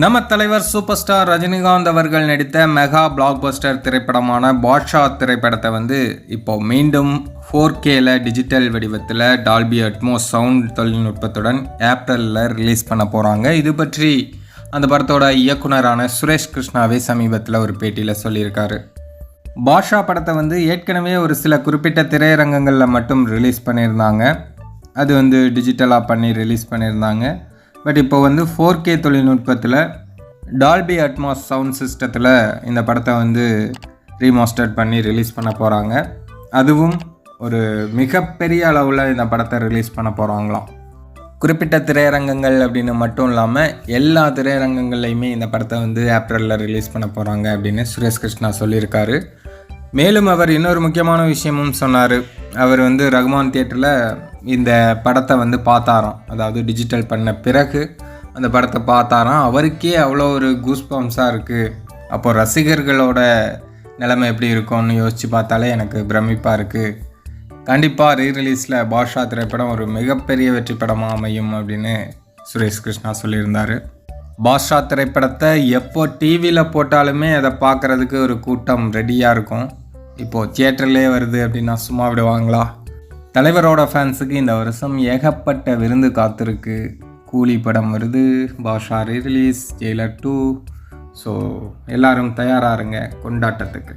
நம்ம தலைவர் super star Rajinikanth அவர்கள் நடித்த மெகா பிளாக்பஸ்டர் திரைப்படமான பாட்ஷா திரைப்படத்தை வந்து இப்போ மீண்டும் ஃபோர் கேல டிஜிட்டல் வடிவத்தில் டால்பி அட்மோஸ் சவுண்ட் தொழில்நுட்பத்துடன் ஏப்ரலில் ரிலீஸ் பண்ண போகிறாங்க இது பற்றி அந்த படத்தோட இயக்குனரான சுரேஷ் கிருஷ்ணாவே சமீபத்தில் ஒரு பேட்டியில் சொல்லியிருக்காரு. பாஷா படத்தை வந்து ஏற்கனவே ஒரு சில குறிப்பிட்ட திரையரங்கங்களில் மட்டும் ரிலீஸ் பண்ணியிருந்தாங்க. அது வந்து டிஜிட்டலாக பண்ணி ரிலீஸ் பண்ணியிருந்தாங்க. பட் இப்போ வந்து ஃபோர் கே தொழில்நுட்பத்தில் டால்பி அட்மாஸ் சவுண்ட் சிஸ்டத்தில் இந்த படத்தை வந்து ரீமாஸ்டர் பண்ணி ரிலீஸ் பண்ண போகிறாங்க அதுவும் ஒரு மிகப்பெரிய அளவில் இந்த படத்தை ரிலீஸ் பண்ண போகிறாங்களாம் குறிப்பிட்ட திரையரங்கங்கள் அப்படின்னு மட்டும் இல்லாமல் எல்லா திரையரங்கங்கள்லையுமே இந்த படத்தை வந்து ஏப்ரலில் ரிலீஸ் பண்ண போகிறாங்க அப்படின்னு சுரேஷ் கிருஷ்ணா சொல்லியிருக்காரு. மேலும் அவர் இன்னொரு முக்கியமான விஷயமும் சொன்னார். அவர் வந்து ரகுமான் தியேட்டரில் இந்த படத்தை வந்து பார்த்தாராம். அதாவது டிஜிட்டல் பண்ண பிறகு அந்த படத்தை பார்த்தாராம். அவருக்கே அவ்வளோ ஒரு கூஸ்பம்ஸாக இருக்குது அப்போது ரசிகர்களோட நிலைமை எப்படி இருக்கும்னு யோசித்து பார்த்தாலே எனக்கு பிரமிப்பாக இருக்குது கண்டிப்பாக ரீ ரிலீஸில் பாஷா திரைப்படம் ஒரு மிகப்பெரிய வெற்றி படமாக அமையும் அப்படின்னு சுரேஷ் கிருஷ்ணா சொல்லியிருந்தார். பாஷா திரைப்படத்தை எப்போ டிவியில் போட்டாலுமே அதை பார்க்குறதுக்கு ஒரு கூட்டம் ரெடியாக இருக்கும். இப்போது தியேட்டர்லேயே வருது அப்படின்னா சும்மா விடுவாங்களா? தலைவரோட ஃபேன்ஸுக்கு இந்த வருஷம் ஏகப்பட்ட விருந்து காத்திருக்கு. கூலி படம் வருது Baasha release Jailer two so எல்லோரும் தயாராக இருங்க கொண்டாட்டத்துக்கு.